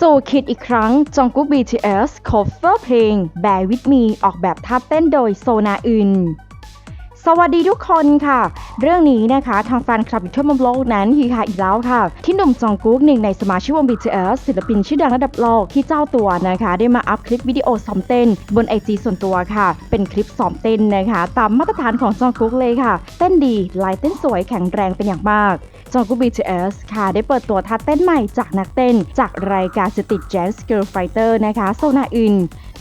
สู่คิดอีกครั้งจองกุ๊ก BTS cover เพลง Bear With Me ออกแบบท่าเต้นโดยโซนาอึนสวัสดีทุกคนค่ะ เรื่องนี้นะคะทางแฟนคลับอยู่ทั่วมุมโลกนั้นฮือฮาอีกแล้วค่ะ ที่หนุ่มจองกุ๊กหนึ่งในสมาชิกวง BTS ศิลปินชื่อดังระดับโลกที่เจ้าตัวนะคะ ได้มาอัพคลิปวิดีโอซ้อมเต้น บน IG ส่วนตัวค่ะ เป็นคลิปซ้อมเต้นนะคะ ตามมาตรฐานของจองกุ๊กเลยค่ะ เต้นดีลายเต้นสวยแข็งแรงเป็นอย่างมาก จองกุก BTS ค่ะ ได้เปิดตัวท่าเต้นใหม่จากนักเต้น จากรายการสติ Jazz Girl Fighter นะคะโซนาอึน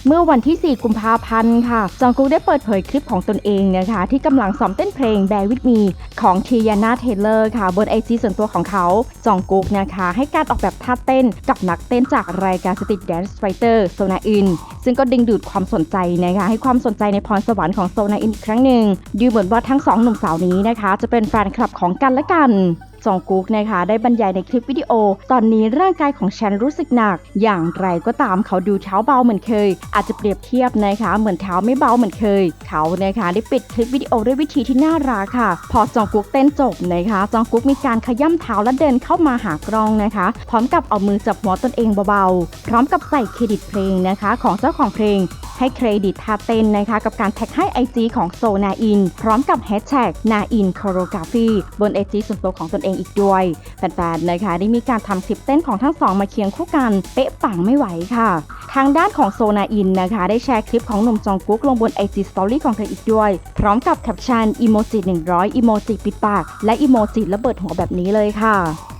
เมื่อวันที่ 4 กุมภาพันธ์ค่ะ จองกุ๊กได้เปิดเผยคลิปของตนเองนะคะ ที่กำลังซ้อมเต้นเพลง Bear With Me ของทียานาเทเลอร์ค่ะ บนไอจีส่วนตัวของเขา จองกุ๊กนะคะ ให้การออกแบบท่าเต้นกับนักเต้นจากรายการสติ Dance Fighter โซนาอิน ซึ่งก็ดึงดูดความสนใจนะคะ ให้ความสนใจในพรสวรรค์ของโซนาอินอีกครั้งหนึ่ง ดูเหมือนว่าทั้งสองหนุ่มสาวนี้นะคะ จะเป็นแฟนคลับของกันและกัน จองกุ๊กนะคะ ได้บรรยายในคลิปวิดีโอ ตอนนี้ร่างกายของฉันรู้สึกหนัก อย่างไรก็ตามเขาดูเท้าเบาเหมือนเคย อาจจะเปรียบเทียบนะคะ เหมือนเท้าไม่เบาเหมือนเคย เขานะคะได้ปิดคลิปวิดีโอด้วยวิธีที่น่ารักค่ะ พอจองกุ๊กเต้นจบนะคะ จองกุ๊กมีการขย้ำเท้าและเดินเข้ามาหากล้องนะคะ พร้อมกับเอามือจับหัวตนเองเบาๆ พร้อมกับใส่เครดิตเพลงนะคะ ของเจ้าของเพลง ให้เครดิตทาเต้นนะคะกับการแท็กให้ IG ของโซนาอิน พร้อมกับแฮชแท็กนาอินโคโรกราฟีบน IG ส่วนตัวของตนเองอีกด้วยแฟนๆนะคะได้มีการทำคลิปเต้นของทั้งสองมาเคียงคู่กัน เป๊ะปังไม่ไหวค่ะ ทางด้านของโซนาอินนะคะได้แชร์คลิปของหนุ่มจองกุ๊กลงบน IG Story ของเธออีกด้วย พร้อมกับแคปชั่นอีโมจิ100อีโมจิปิดปาก และอีโมจิระเบิดหัวแบบนี้เลยค่ะ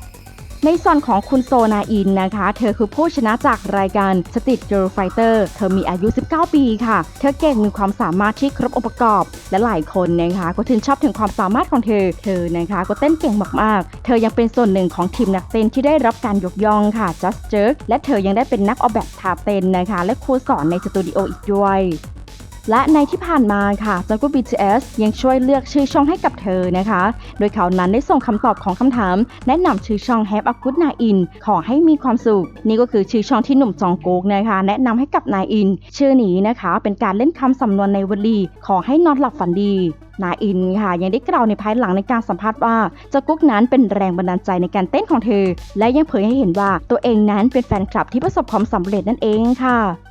ในส่วนของคุณโซนาอินนะคะ เธอคือผู้ชนะจากรายการ Street Girl Fighter เธอมีอายุ 19 ปีค่ะ เธอเก่งมีความสามารถที่ครบองค์ประกอบ และหลายคนนะคะก็ชื่นชอบถึงความสามารถของเธอ เธอนะคะก็เต้นเก่งมากๆ เธอยังเป็นส่วนหนึ่งของทีมนักเต้นที่ได้รับการยกย่องค่ะ Just Jerk และเธอยังได้เป็นนักออกแบบท่าเต้นนะคะ และครูสอนในสตูดิโออีกด้วย และในที่ผ่านมาค่ะจ o งกุ BTS ยังช่วยเลือกชื่อช่องให้กับเธอนะคะ โดยเขานั้นได้ส่งคำตอบของคำถาม แนะนำชื่อช่อง Have a Good Night In ขอให้มีความสุข นี่ก็คือชื่อช่องที่หนุ่มจองโกกนะคะ แนะนำให้กับนายอิน ชื่อนี้นะคะ เป็นการเล่นคำสำนวนในวลีขอให้นอนหลับฝันดีนายอินค่ะยังได้กล่าวในภายหลังในการสัมภาษณ์ว่าเจ้ากุ๊กนั้นเป็นแรงบันดาลใจในการเต้นของเธอ และยังเผยให้เห็นว่าตัวเองนั้นเป็นแฟนคลับที่ประสบความสำเร็จนั่นเองค่ะ